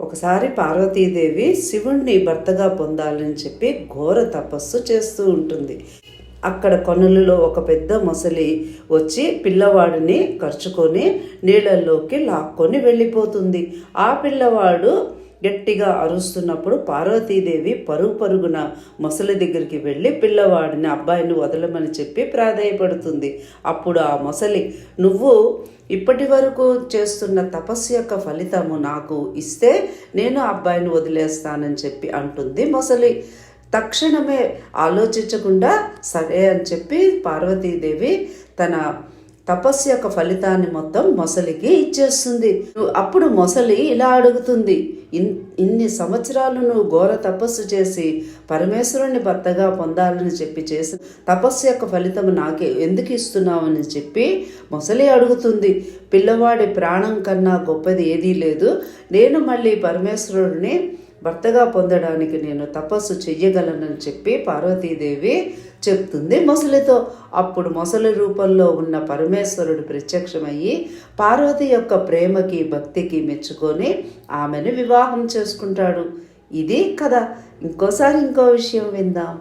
ఒకసారి పార్వతీదేవి శివుణ్ణి భర్తగా పొందాలని చెప్పి ఘోర తపస్సు చేస్తూ ఉంటుంది. అక్కడ కొనులలో ఒక పెద్ద మొసలి వచ్చి పిల్లవాడిని ఖర్చుకొని నీళ్ళల్లోకి లాక్కొని వెళ్ళిపోతుంది. ఆ పిల్లవాడు గట్టిగా అరుస్తున్నప్పుడు పార్వతీదేవి పరుగు పరుగున మొసలి దగ్గరికి వెళ్ళి పిల్లవాడిని అబ్బాయిని వదలమని చెప్పి ప్రాధాయపడుతుంది. అప్పుడు ఆ మొసలి నువ్వు ఇప్పటి వరకు చేస్తున్న తపస్సు యొక్క ఫలితము నాకు ఇస్తే నేను ఆ అబ్బాయిని వదిలేస్తానని చెప్పి అంటుంది మొసలి. తక్షణమే ఆలోచించకుండా సరే అని చెప్పి పార్వతీదేవి తన తపస్సు యొక్క ఫలితాన్ని మొత్తం మొసలికి ఇచ్చేస్తుంది. అప్పుడు మొసలి ఇలా అడుగుతుంది ఇన్ ఇన్ని సంవత్సరాలు నువ్వు ఘోర తపస్సు చేసి పరమేశ్వరుణ్ణి భర్తగా పొందాలని చెప్పి చేసి తపస్సు యొక్క ఫలితం నాకే ఎందుకు ఇస్తున్నావని చెప్పి మొసలి అడుగుతుంది. పిల్లవాడి ప్రాణం కన్నా గొప్పది ఏదీ లేదు. నేను మళ్ళీ పరమేశ్వరుడిని భర్తగా పొందడానికి నేను తపస్సు చెయ్యగలనని చెప్పి పార్వతీదేవి చెప్తుంది. మొసలితో అప్పుడు మొసలి రూపంలో ఉన్న పరమేశ్వరుడు ప్రత్యక్షమయ్యి పార్వతి యొక్క ప్రేమకి భక్తికి మెచ్చుకొని ఆమెను వివాహం చేసుకుంటాడు. ఇది కథ. ఇంకోసారి ఇంకో విషయం విందాం.